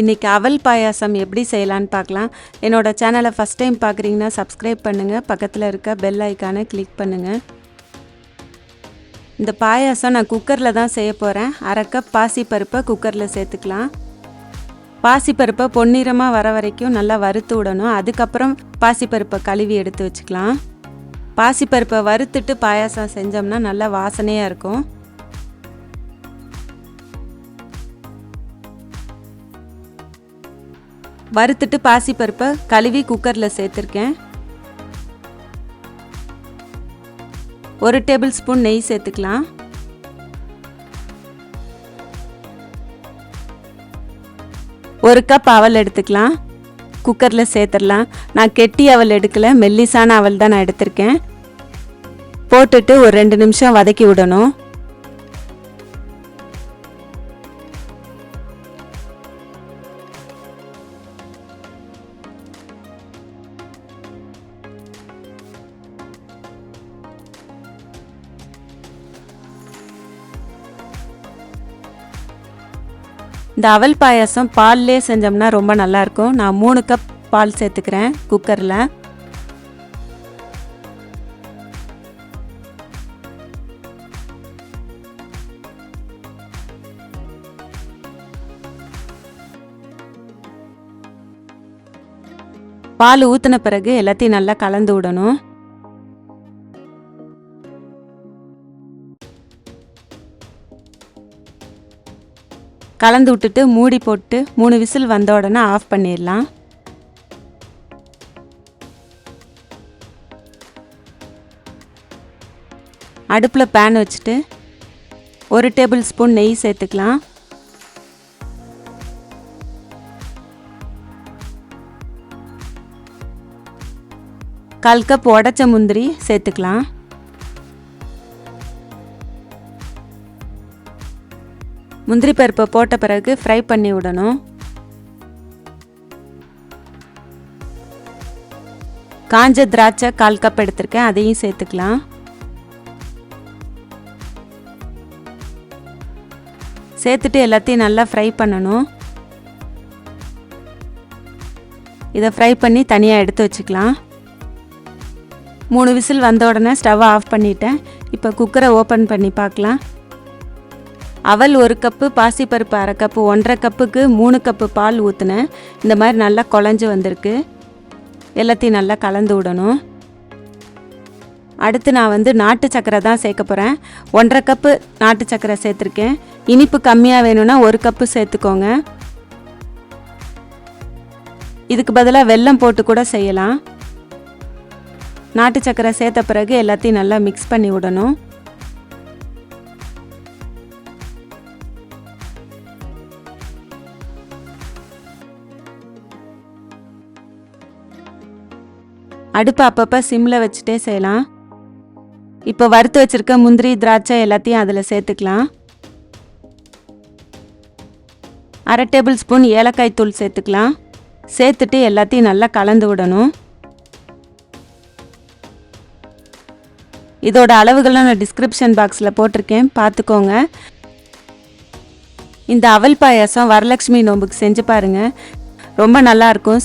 இன்றைக்கி அவல் பாயாசம் எப்படி செய்யலான்னு பார்க்கலாம். என்னோடய சேனலை ஃபஸ்ட் டைம் பார்க்குறீங்கன்னா சப்ஸ்கிரைப் பண்ணுங்கள் பக்கத்தில் இருக்க பெல் ஐக்கானை கிளிக் பண்ணுங்கள் இந்த பாயாசம் நான் குக்கரில் தான் செய்ய போகிறேன் அரை கப் பாசிப்பருப்பை குக்கரில் சேர்த்துக்கலாம். பாசிப்பருப்பை பொன்னிறமாக வர வரைக்கும் நல்லா வறுத்து விடணும். அதுக்கப்புறம் பாசிப்பருப்பை கழுவி எடுத்து வச்சுக்கலாம். பாசிப்பருப்பை வறுத்துட்டு பாயாசம் செஞ்சோம்னா நல்லா வாசனையாக இருக்கும். வறுத்துட்டு பாசிப்பருப்பை கழுவி குக்கரில் சேர்த்துருக்கேன். ஒரு டேபிள் ஸ்பூன் நெய் சேர்த்துக்கலாம். ஒரு கப் அவல் எடுத்துக்கலாம். குக்கரில் சேர்த்துடலாம் நான் கெட்டி அவல் எடுக்கல மெல்லிசான அவல் தான் நான் எடுத்திருக்கேன். போட்டுட்டு ஒரு ரெண்டு நிமிஷம் வதக்கி விடணும். இந்த அவல் பாயாசம் பால்லே செஞ்சோம்னா ரொம்ப நல்லாயிருக்கும். நான் மூணு கப் பால் சேர்த்துக்கிறேன் குக்கரில் பால் ஊற்றின பிறகு எல்லாத்தையும் நல்லா கலந்து விடணும். கலந்து விட்டுட்டு மூடி போட்டு மூணு விசில் வந்த உடனே ஆஃப் பண்ணிடலாம். அடுப்பில் பேன் வச்சுட்டு ஒரு டேபிள் ஸ்பூன் நெய் சேர்த்துக்கலாம். கால் கப் உடச்ச முந்திரி சேர்த்துக்கலாம். முந்திரி பருப்பை போட்ட பிறகு ஃப்ரை பண்ணி விடணும். காஞ்ச திராட்சை கால் கப் எடுத்திருக்கேன் அதையும் சேர்த்துக்கலாம். சேர்த்துட்டு எல்லாத்தையும் நல்லா ஃப்ரை பண்ணணும். இதை ஃப்ரை பண்ணி தனியாக எடுத்து வச்சுக்கலாம். மூணு விசில் வந்த உடனே ஸ்டவ்வை ஆஃப் பண்ணிட்டேன். இப்போ குக்கரை ஓப்பன் பண்ணி பார்க்கலாம். அவல் ஒரு கப்பு பாசிப்பருப்பு அரை கப்பு ஒன்றரை கப்புக்கு மூணு கப்பு பால் ஊற்றினேன் இந்த மாதிரி நல்லா குழஞ்சி வந்திருக்கு. எல்லாத்தையும் நல்லா கலந்து விடணும். அடுத்து நான் வந்து நாட்டு சக்கரை தான் சேர்க்க போகிறேன் ஒன்றரை கப்பு நாட்டு சக்கரை சேர்த்துருக்கேன். இனிப்பு கம்மியாக வேணும்னா ஒரு கப்பு சேர்த்துக்கோங்க. இதுக்கு பதிலாக வெல்லம் போட்டு கூட செய்யலாம். நாட்டு சக்கரை சேர்த்த பிறகு எல்லாத்தையும் நல்லா மிக்ஸ் பண்ணி விடணும். அடுப்பு அப்பப்போ சிம்மில் வச்சுட்டே செய்யலாம். இப்போ வறுத்து வச்சுருக்க முந்திரி திராட்சை எல்லாத்தையும் அதில் சேர்த்துக்கலாம். அரை டேபிள் ஸ்பூன் ஏலக்காய் தூள் சேர்த்துக்கலாம். சேர்த்துட்டு எல்லாத்தையும் நல்லா கலந்து விடணும். இதோட அளவுகள்லாம் நான் டிஸ்கிரிப்ஷன் பாக்ஸில் போட்டிருக்கேன். பார்த்துக்கோங்க. இந்த அவல் பாயாசம் வரலட்சுமி நோம்புக்கு செஞ்சு பாருங்கள் ரொம்ப நல்லாயிருக்கும்